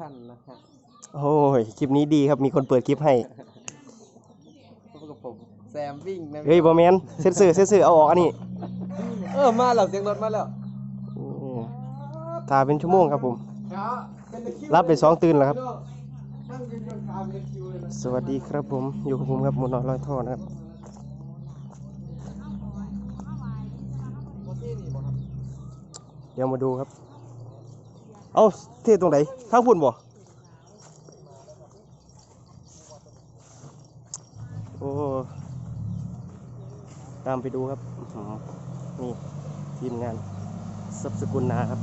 พันนะฮะโอ้ยคลิปนี้ดีครับมีคนเปิดคลิปให้พบกับผมแซมวิ่งนะเฮ้ยบอแมนเซ็นเซอร์เซ็นเซอร์เอาออกอันนี้เออมาแล้วเสียงรถมาแล้วอืมถ่ายเป็นชั่วโมงครับผมครับเป็นตะคริวรับไปสองตื่นแล้วครับ นั่งยืนกลางๆเป็นตะคริวเลยนะสวัสดีครับผมอยู่กับผมครับหมุนอยลอยท่อนะครับเดี๋ยวมาดูครับ เอาเทตรงไหนทางพุ่นบ่โอ้ตามไปดูครับนี่ทีมงานสับสกุลนาครับ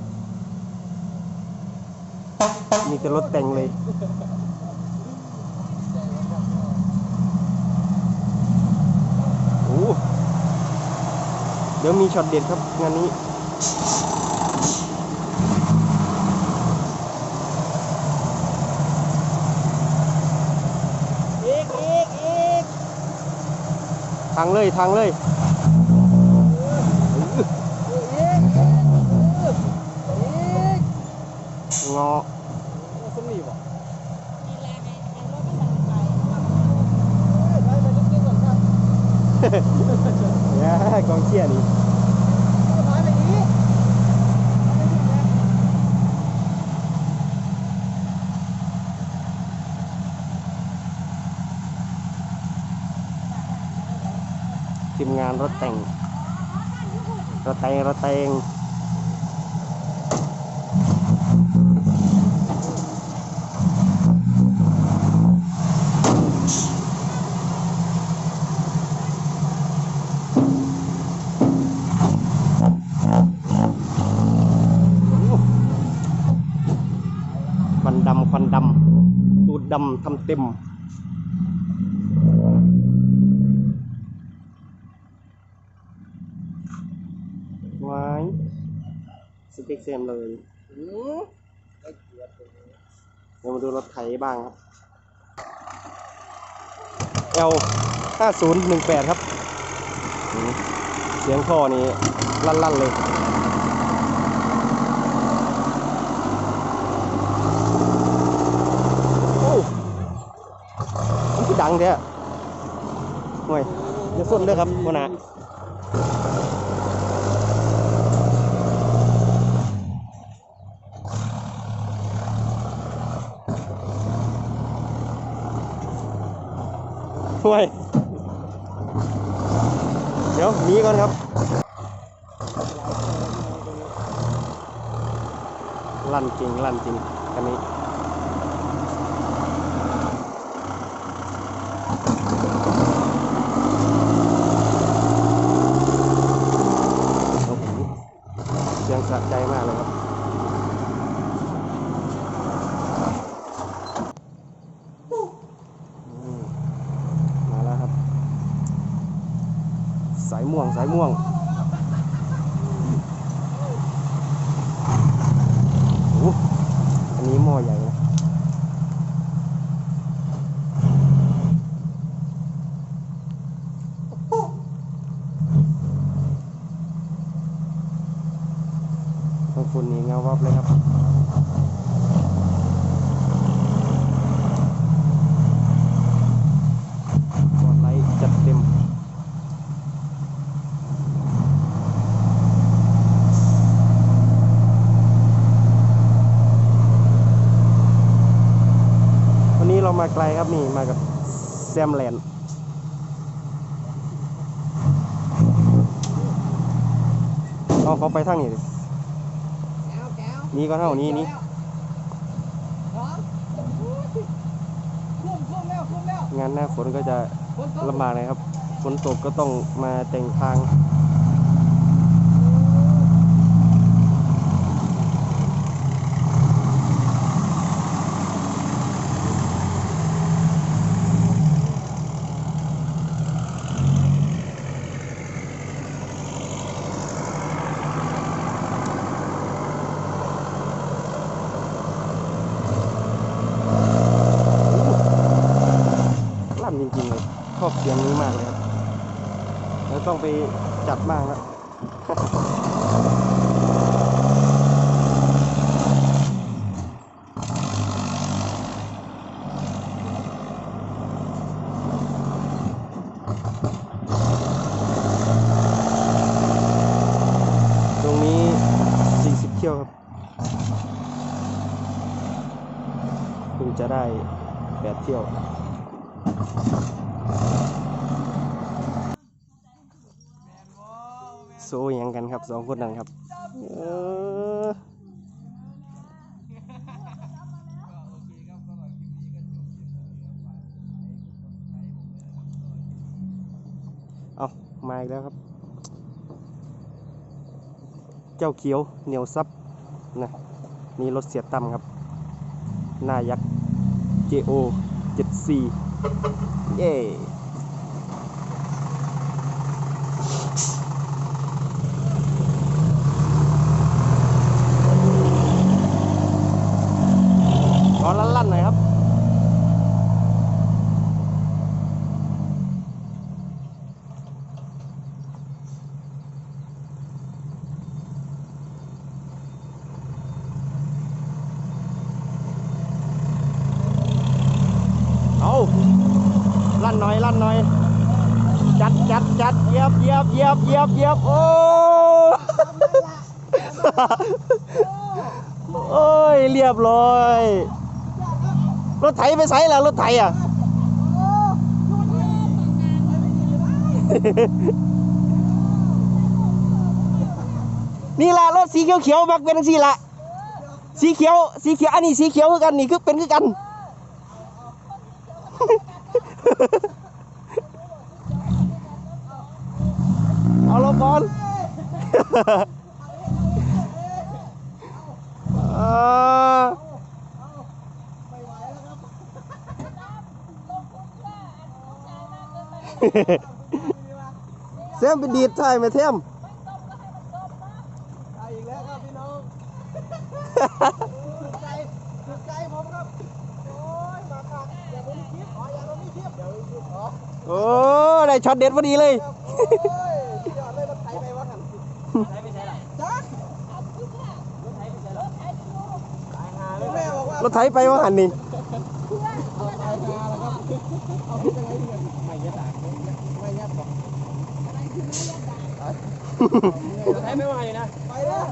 มีแต่รถแต่งเลยโอ้เดี๋ยวมีช็อตเด็ดครับงานนี้ อีกอีกอีก ทางเลยทางเลยอีกอีกอีกงอสมีบ่นี่แหละไงไอ้รถมันดังไปไปไปนิดนึงก่อนครับเนี่ยกองเชียร์นี่ ถอยไปอีก ทีมงานรถแต่ง รถแต่งรถแต่งควันดำควันดำตูดดำทำเต็ม ไว้ สเปคเซมเลยอืมเดี๋ยวมาดูรถไถบ้างครับ L 5018 ครับอืมเสียงท่อนี้ลั่นๆเลยโอ้มันคือดังแท้ห่วยจะส้นเด้อครับพ่อนา ห่วย เดี๋ยวหนีก่อนครับ ลั่นจริง ลั่นจริงคันนี้โอ้โหเสียงสะใจมากเลยครับอืมมาแล้วครับ สายม่วง สายม่วง โอ้โห อันนี้หม้อใหญ่นะ บางคนนี่เงาวับเลยครับ กดไลค์จัดเต็ม วันนี้เรามา ไกลครับนี่มากับแซมแลนด์เอาเขาไปทางนี้ดิแก้วแก้วนี่ก็เท่านี้นี่พร้อมคุ้มคุ้มแล้วคุ้มแล้วงานหน้าฝนก็จะคนตกลำบากเลยครับฝนตกก็ต้องมาแต่งทาง จัดมากนะเที่ยวครับคุณจะได้แปดเที่ยว โซหยังกันครับสองคนนั้นครับเอามาอีกแล้วครับ เจ้าเขียวเหนียวซับนะนี่รถเสียตั้มครับ หน้ายักษ์ JO 74เย้ขอลั่นๆหน่อยครับ เอาลั่ นหน่อยลั่นหน่อยจัดจัดจัดเยียบเยียบเยียบเยียบเยียบโอ้โอ้ยเรียบร้อยรถไถไปใส่แล้วรถไถอะนี่แหละรถสีเขียวเขียวๆมักเป็นจังซี่ละสีเขียวสีเขียวอันนี้สีเขียวคือกันนี่คือเป็นคือกัน เอาลงก่อน อ่าเซมเป็นดีดใช่ไหมเทมไปอีกแล้วครับพี่น้องถูกใจถูกใจผมครับ โอ้ยมาค่ะอย่าผมคลิปขออย่าผมมีคลิปเดี๋ยวมีคลิปขอโอ้ ได้ช็อตเด็ดพอดีเลย รจ้ารถไถไปใช่หรอตายหาเลยแม่บอกว่ารถไถไปว่าหันนี่เอาตายหาแล้วครับเอาคิดยังไงดีกันไม่ยัดตากไม่ยัดบอกรถไถไม่ไหวนะ ไปแล้ว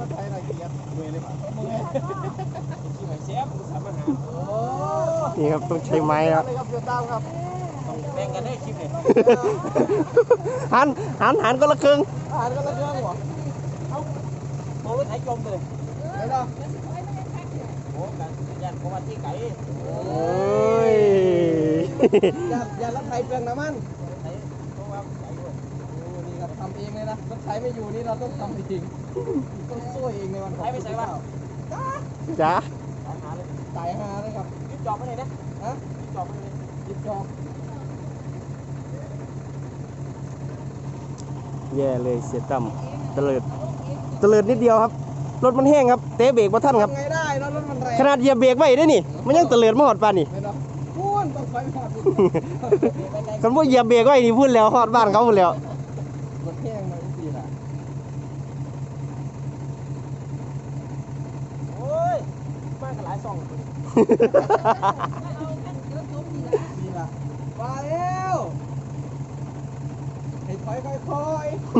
รถไถหน่อยเกียร์เมื่อยเลยป่ะเมื่อยขี่ไหเชฟสามหาโอ้นี่ครับต้องใช้ไม้ครับ แบ่งกันได้คลิปเนี่ยหันหันหันก็ละครึ่งอาหารก็ละเรื่องหัวเอามองรถไถจมเลยเดี๋ยวนะโอ้กันยันเพราะว่าที่ไก่โอ้ยยันยันรถไถเปลืองน้ำมันไถเพราะว่าไก่ด้วยโอ้นี่ครับทำเองเลยนะรถไถไม่อยู่นี่เราต้องทำเองต้องช่วยเองในวันของไถไปใส่ว่าจ้าตายหาเลยตายหาเลยครับยิบจอบไปไหนนะฮะยิบจอบไปไหนยิบจอบ แย่เลยเสียต่ำเตลิดเตลิดนิดเดียวครับ รถมันแห้งครับ เตะเบรกมาท่านครับทำไงได้แล้วรถมันแรงขนาดเหยียบเบรกไว้ได้นี่ มันยังเตลิดมาหอดปานนี่ ไม่ต้องพูนต้องไฟหอดคันว่าเหยียบเบรกไว้นี่พูดแล้วหอดบ้านเขาพูดแล้ว รถแห้งมาทีละโอ้ยมากกับหลายซอง โอ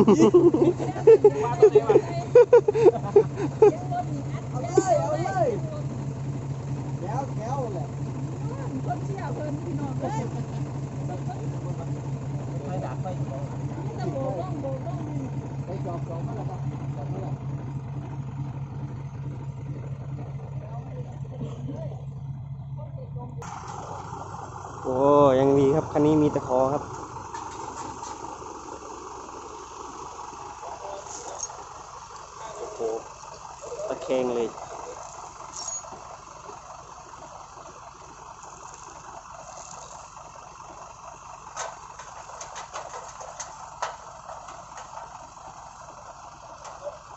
้ยังมีครับ คันนี้มีตะขอครับ โอ้โห ตะแคงเลย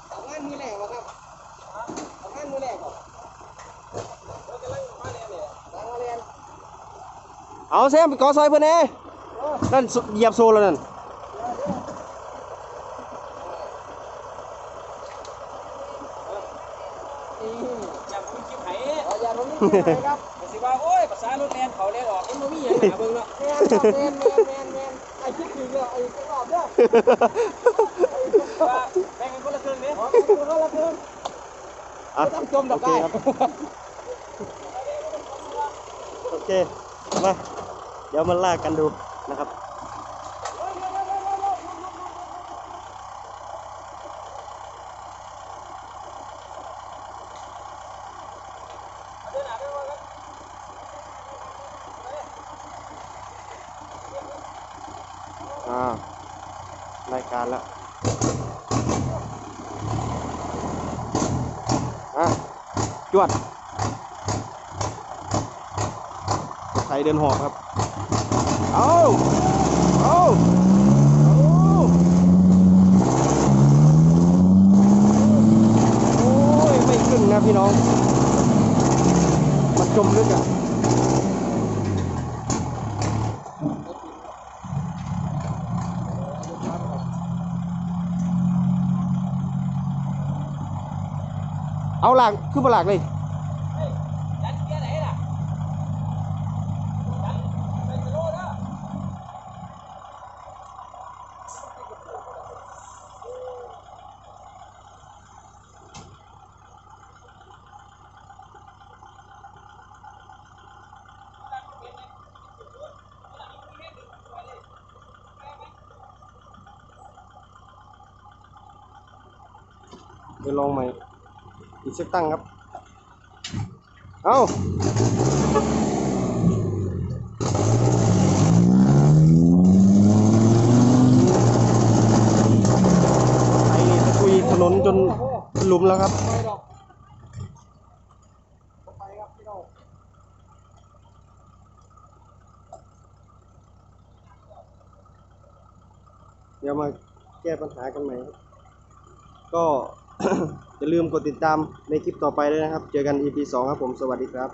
เอางานมือแรกวะครับเอางานมือแรกก่อนเรากำลังมาเรียนเนี่ยกำลังมาเรียน เอาแซมไปกอซอยเพื่อนเน่นั่นสุเหยียบโซแล้วนั่นนี่อย่าคุณคิดไผเอาอย่าตรงนี้ที่ไหนครับก็สิว่าโอ้ยภาษารถแลนเขาแลนออกเอ็มบ่มีหยังหาเบิ่งเนาะแมนครับแมนแมนแมนแมนไอ้คิดถึงเลยไอ้ตลอดเด้อว่าแบ่งกันคนละครึ่งเด้ขอคุณเขาละเพิ่มอะไม่ต้องจมดอกโอเคได้ครับโอเคมา เดี๋ยวมาลากกันดูนะครับอ่ารายการแล้วอะจวดไทยเดินหอบครับ เอาเอาเอาโอ้ยไม่ขึ้นนะพี่น้องมาจมลึกอะเอาหลักขึ้นมาหลักเลย ดันเกียร์ไหนล่ะดันไปสโลว์เด้อ เดี๋ ยวลองใหม่อีกสักตั้งครับ เอาไอ้นี่ตะกุยถนนจนหลุมแล้วครับเดี๋ยวมาแก้ปัญหากันใหม่ก็ อย่าลืมกดติดตามในคลิปต่อไปด้วยนะครับ เจอกัน EP 2 ครับผม สวัสดีครับ